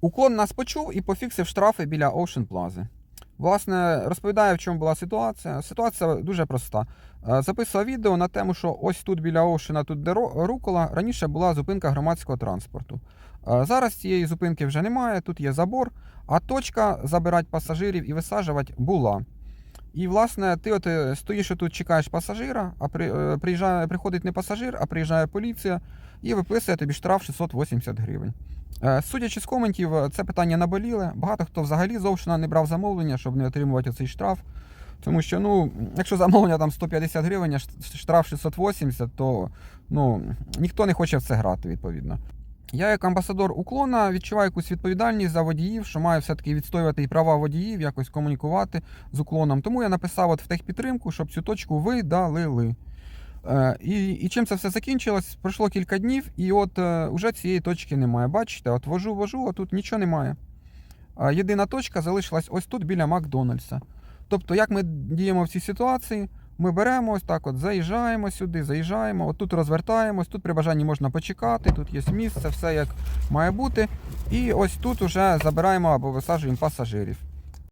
Уклон нас почув і пофіксив штрафи біля Ocean Plaza. Власне, розповідаю, в чому була ситуація. Ситуація дуже проста. Е, Записував відео на тему, що ось тут біля Оушена, тут де Рукола, раніше була зупинка громадського транспорту. Е, Зараз цієї зупинки вже немає, тут є забор, а точка забирати пасажирів і висаджувати була. І, власне, ти от е, стоїш тут, чекаєш пасажира, а при, е, приїжджає, приходить не пасажир, а приїжджає поліція і виписує тобі штраф 680 гривень. Е, Судячи з коментів, це питання наболіле. Багато хто взагалі зовшина не брав замовлення, щоб не отримувати цей штраф. Тому що, ну, якщо замовлення там 150 гривень, а штраф 680, то ну, ніхто не хоче в це грати, відповідно. Я, як амбасадор уклона, відчуваю якусь відповідальність за водіїв, що маю все-таки відстоювати і права водіїв, якось комунікувати з уклоном. Тому я написав от в техпідтримку, щоб цю точку видалили. Е, і, і чим це все закінчилось? Пройшло кілька днів, і от е, уже цієї точки немає. Бачите, от вожу, вожу, а тут нічого немає. Єдина точка залишилась ось тут біля Макдональдса. Тобто, як ми діємо в цій ситуації? Ми беремо ось так, от заїжджаємо сюди, заїжджаємо, от тут розвертаємось, тут при бажанні можна почекати, тут є місце, все як має бути. І ось тут уже забираємо або висаджуємо пасажирів.